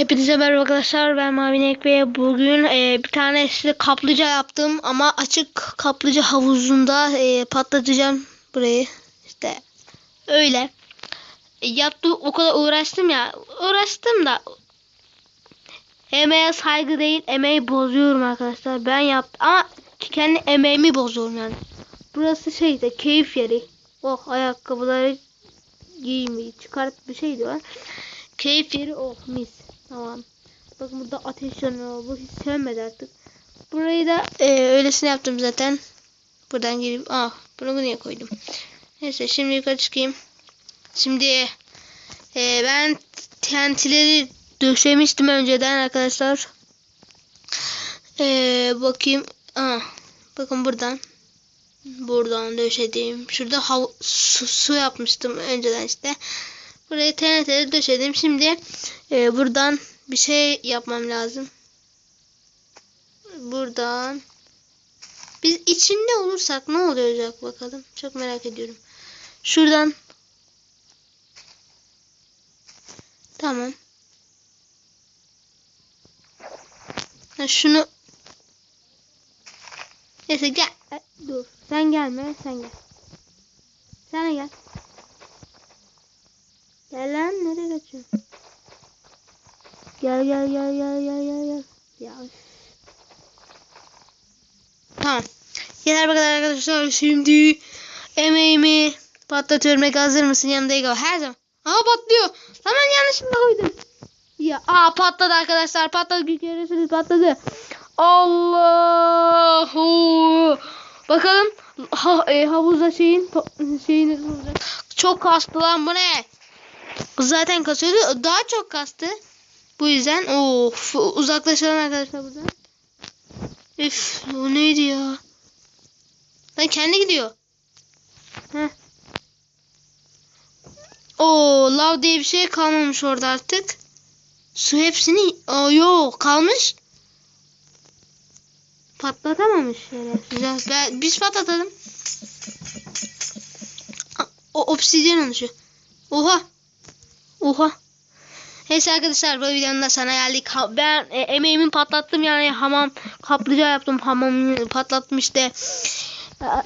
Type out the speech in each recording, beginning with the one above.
Hepinize merhaba arkadaşlar ben Mavinek ve bugün e, bir tane size kaplıca yaptım ama açık kaplıca havuzunda e, patlatacağım burayı. İşte öyle. E, yaptım o kadar uğraştım ya uğraştım da. Emeğe saygı değil emeği bozuyorum arkadaşlar. Ben yaptım ama kendi emeğimi bozuyorum yani. Burası şey işte keyif yeri. Oh ayakkabıları giymeyi çıkarıp bir şey diyorlar keyif yeri oh mis Tamam. Bakın burada ateş yanıyor. Bu hiç sevmedi artık. Burayı da e, öylesine yaptım zaten. Buradan girip ah bunu buraya koydum. Neyse şimdi yukarı çıkayım. Şimdi e, ben TNT'leri döşemiştim önceden arkadaşlar. E, bakayım. Ah, bakın buradan. Buradan döşedim. Şurada su, su yapmıştım önceden işte. Buraya TNT'leri döşedim. Şimdi e, buradan bir şey yapmam lazım. Buradan. Biz içinde olursak ne olacak bakalım. Çok merak ediyorum. Şuradan. Tamam. Ha, şunu. Neyse gel. Dur. Sen gelme. Sen gel. Sen gel. Gel lan nereye kaçıyorsun? Gel gel gel gel gel gel gel. Ya. Tamam. Yeter bu kadar arkadaşlar. Şimdi emeğimi patlatıyorum. Ege hazır mısın? Yanımda Ege. Her zaman. Aa patlıyor. Hemen yanlışlıkla koydum. Ya aa patladı arkadaşlar. Patladı. Görüyorsunuz patladı. Allahu. Bakalım ha, e, havuzda şeyin şeyini olacak. Çok kastı lan bu ne? Zaten kasıyordu. Daha çok kastı. Bu yüzden of uzaklaşalım arkadaşlar buradan. Üf bu neydi ya? Lan kendi gidiyor. Heh. Oo lav diye bir şey kalmamış orada artık. Su hepsini Aa, yok kalmış. Patlatamamış yere. Güzel. Ben, biz patlatalım. O obsidyen oluşuyor. Oha. Oha. Neyse arkadaşlar bu videonun da sana geldik. Ben e, emeğimi patlattım yani hamam kaplıca yaptım. Hamamı patlattım işte.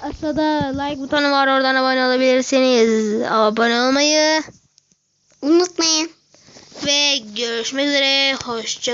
Aşağıda like butonu var oradan abone olabilirsiniz. Abone olmayı Unutmayın. ve görüşmek üzere. Hoşça